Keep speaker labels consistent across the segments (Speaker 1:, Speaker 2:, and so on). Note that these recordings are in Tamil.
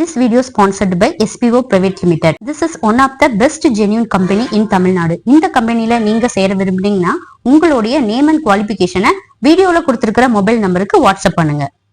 Speaker 1: This video sponsored by SPO private limited this is one of the best genuine company in Tamil Nadu இந்த கம்பெனில நீங்க சேர விரும்புனீங்கன்னா உங்களுடைய நேம் அண்ட் குவாலிபிகேஷனை வீடியோல கொடுத்திருக்கிற மொபைல் நம்பருக்கு வாட்ஸ்அப் பண்ணுங்க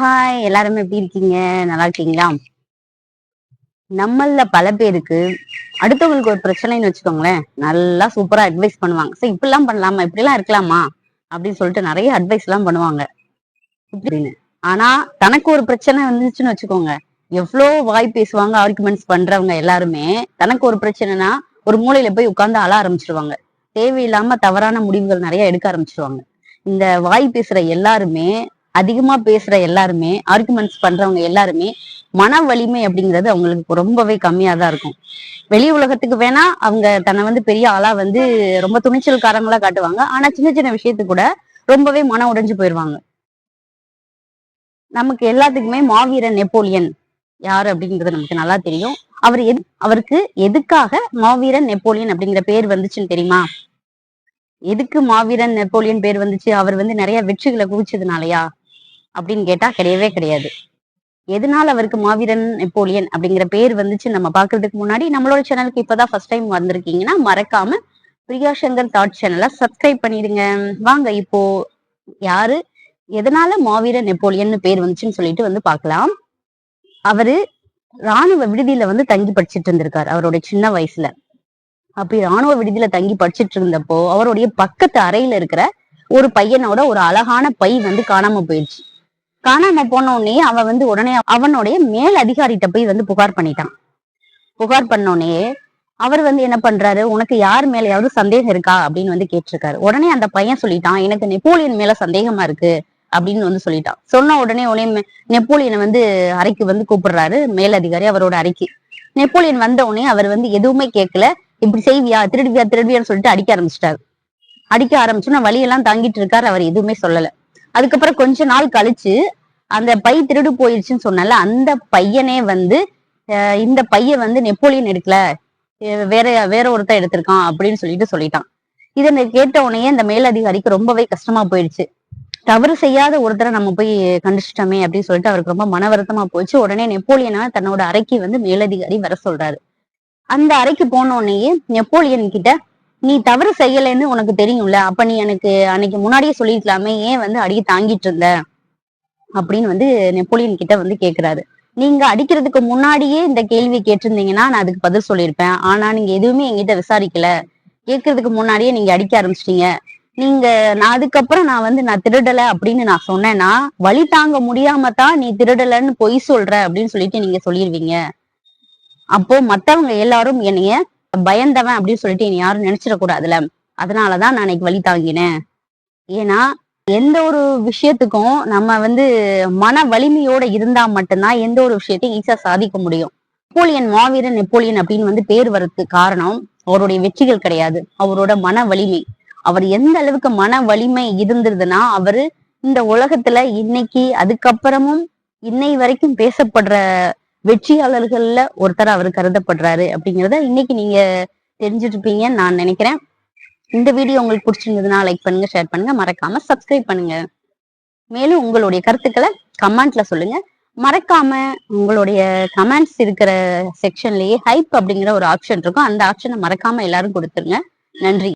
Speaker 2: ஹாய் எல்லாருமே எப்படி இருக்கீங்க நல்லா இருக்கீங்களா நம்மள பல பேருக்கு அடுத்தவங்களுக்கு ஒரு பிரச்சனைன்னு வச்சுக்கோங்களேன் நல்லா சூப்பரா அட்வைஸ் பண்ணுவாங்க சோ எல்லாம் பண்ணலாமா இப்படி எல்லாம் இருக்கலாமா அப்படின்னு சொல்லிட்டு நிறைய அட்வைஸ் எல்லாம் பண்ணுவாங்க ஆனா தனக்கு ஒரு பிரச்சனை வந்துச்சுன்னு வச்சுக்கோங்க எவ்வளோ வாய் பேசுவாங்க ஆர்குமெண்ட்ஸ் பண்றவங்க எல்லாருமே தனக்கு ஒரு பிரச்சனைனா ஒரு மூலையில போய் உட்காந்து அழ ஆரம்பிச்சிருவாங்க தேவையில்லாம தவறான முடிவுகள் நிறைய எடுக்க ஆரம்பிச்சிருவாங்க இந்த வாய் பேசுற எல்லாருமே அதிகமா பேசுற எல்லாருமே ஆர்குமெண்ட்ஸ் பண்றவங்க எல்லாருமே மன வலிமை அப்படிங்கிறது அவங்களுக்கு ரொம்பவே கம்மியா தான் இருக்கும் வெளி உலகத்துக்கு வேணா அவங்க தன்னை வந்து பெரிய ஆளா வந்து ரொம்ப துணிச்சல்காரங்களா காட்டுவாங்க ஆனா சின்ன சின்ன விஷயத்து கூட ரொம்பவே மன உடைஞ்சு போயிடுவாங்க நமக்கு எல்லாத்துக்குமே மாவீரன் நெப்போலியன் யாரு அப்படிங்கிறது நமக்கு நல்லா தெரியும் அவர் எது அவருக்கு எதுக்காக மாவீரன் நெப்போலியன் அப்படிங்கிற பேர் வந்துச்சுன்னு தெரியுமா எதுக்கு மாவீரன் நெப்போலியன் பேர் வந்துச்சு அவர் வந்து நிறைய வெற்றிகளை குவிச்சதுனாலயா அப்படின்னு கேட்டா கிடையவே கிடையாது எதனால அவருக்கு மாவீரன் நெப்போலியன் அப்படிங்கிற பேர் வந்துச்சு நம்ம பாக்குறதுக்கு முன்னாடி நம்மளோட சேனலுக்கு இப்பதான் ஃபர்ஸ்ட் டைம் வந்திருக்கீங்கன்னா மறக்காம பிரியா சங்கர் தாட் சேனலை சப்ஸ்கிரைப் பண்ணிடுங்க வாங்க இப்போ யாரு எதனால மாவீரன் நெப்போலியன் பேர் வந்துச்சுன்னு சொல்லிட்டு வந்து பார்க்கலாம் அவரு ராணுவ விடுதியில வந்து தங்கி படிச்சுட்டு இருந்திருக்காரு அவருடைய சின்ன வயசுல அப்படி ராணுவ விடுதியில தங்கி படிச்சுட்டு இருந்தப்போ அவருடைய பக்கத்து அறையில இருக்கிற ஒரு பையனோட ஒரு அழகான பை வந்து காணாம போயிடுச்சு காணாம போன உடனே அவ வந்து உடனே அவனுடைய மேல் அதிகாரிகிட்ட போய் வந்து புகார் பண்ணிட்டான் புகார் பண்ணோடனே அவர் வந்து என்ன பண்றாரு உனக்கு யார் மேலயாவது சந்தேகம் இருக்கா அப்படின்னு வந்து கேட்டிருக்காரு உடனே அந்த பையன் சொல்லிட்டான் எனக்கு நெப்போலியன் மேல சந்தேகமா இருக்கு அப்படின்னு வந்து சொல்லிட்டான் சொன்ன உடனே உடனே நெப்போலியனை வந்து அறைக்கு வந்து கூப்பிடுறாரு மேல் அதிகாரி அவரோட அறைக்கு நெப்போலியன் வந்த உடனே அவர் வந்து எதுவுமே கேட்கல இப்படி செய்வியா திருடுவியா திருடுவியான்னு சொல்லிட்டு அடிக்க ஆரம்பிச்சிட்டாரு அடிக்க ஆரம்பிச்சோன்னா வழியெல்லாம் தாங்கிட்டு இருக்காரு அவர் எதுவுமே சொல்லல அதுக்கப்புறம் கொஞ்ச நாள் கழிச்சு அந்த பை திருடு போயிடுச்சுன்னு சொன்னால அந்த பையனே வந்து இந்த பையன் வந்து நெப்போலியன் எடுக்கல வேற வேற ஒருத்தர் எடுத்திருக்கான் அப்படின்னு சொல்லிட்டு சொல்லிட்டான் இதை கேட்ட உடனே இந்த மேலதிகாரிக்கு ரொம்பவே கஷ்டமா போயிடுச்சு தவறு செய்யாத ஒருத்தரை நம்ம போய் கண்டிச்சிட்டோமே அப்படின்னு சொல்லிட்டு அவருக்கு ரொம்ப மன வருத்தமா போச்சு உடனே நெப்போலியனா தன்னோட அறைக்கு வந்து மேலதிகாரி வர சொல்றாரு அந்த அறைக்கு போன உடனேயே நெப்போலியன் கிட்ட நீ தவறு செய்யலைன்னு உனக்கு தெரியும்ல அப்ப நீ எனக்கு அன்னைக்கு முன்னாடியே சொல்லியிருக்கலாமே ஏன் வந்து அடிக்க தாங்கிட்டு இருந்த அப்படின்னு வந்து நெப்போலியன் கிட்ட வந்து கேக்குறாரு நீங்க அடிக்கிறதுக்கு முன்னாடியே இந்த கேள்வி கேட்டிருந்தீங்கன்னா நான் அதுக்கு பதில் சொல்லியிருப்பேன் ஆனா நீங்க எதுவுமே எங்கிட்ட விசாரிக்கல கேட்கறதுக்கு முன்னாடியே நீங்க அடிக்க ஆரம்பிச்சிட்டீங்க நீங்க நான் அதுக்கப்புறம் நான் வந்து நான் திருடல அப்படின்னு நான் சொன்னேன்னா வழி தாங்க முடியாம தான் நீ திருடலன்னு பொய் சொல்ற அப்படின்னு சொல்லிட்டு நீங்க சொல்லிருவீங்க அப்போ மத்தவங்க எல்லாரும் என்னைய பயந்தவன் அப்படின்னு சொல்லிட்டு என்ன யாரும் நினைச்சிடக்கூடாதுல அதனாலதான் நான் இன்னைக்கு வழி தாங்கினேன் ஏன்னா எந்த ஒரு விஷயத்துக்கும் நம்ம வந்து மன வலிமையோட இருந்தா மட்டும்தான் எந்த ஒரு விஷயத்தையும் ஈஸியா சாதிக்க முடியும் நெப்போலியன் மாவீரன் நெப்போலியன் அப்படின்னு வந்து பேர் வரதுக்கு காரணம் அவருடைய வெற்றிகள் கிடையாது அவரோட மன வலிமை அவர் எந்த அளவுக்கு மன வலிமை இருந்திருதுன்னா அவரு இந்த உலகத்துல இன்னைக்கு அதுக்கப்புறமும் இன்னை வரைக்கும் பேசப்படுற வெற்றியாளர்கள்ல ஒருத்தர் அவர் கருதப்படுறாரு அப்படிங்கிறத இன்னைக்கு நீங்க தெரிஞ்சுட்டு இருப்பீங்கன்னு நான் நினைக்கிறேன் இந்த வீடியோ உங்களுக்கு பிடிச்சிருந்ததுன்னா லைக் பண்ணுங்க ஷேர் பண்ணுங்க மறக்காம சப்ஸ்கிரைப் பண்ணுங்க மேலும் உங்களுடைய கருத்துக்களை கமெண்ட்ல சொல்லுங்க மறக்காம உங்களுடைய கமெண்ட்ஸ் இருக்கிற செக்ஷன்லயே ஹைப் அப்படிங்கிற ஒரு ஆப்ஷன் இருக்கும் அந்த ஆப்ஷனை மறக்காம எல்லாரும் கொடுத்துருங்க நன்றி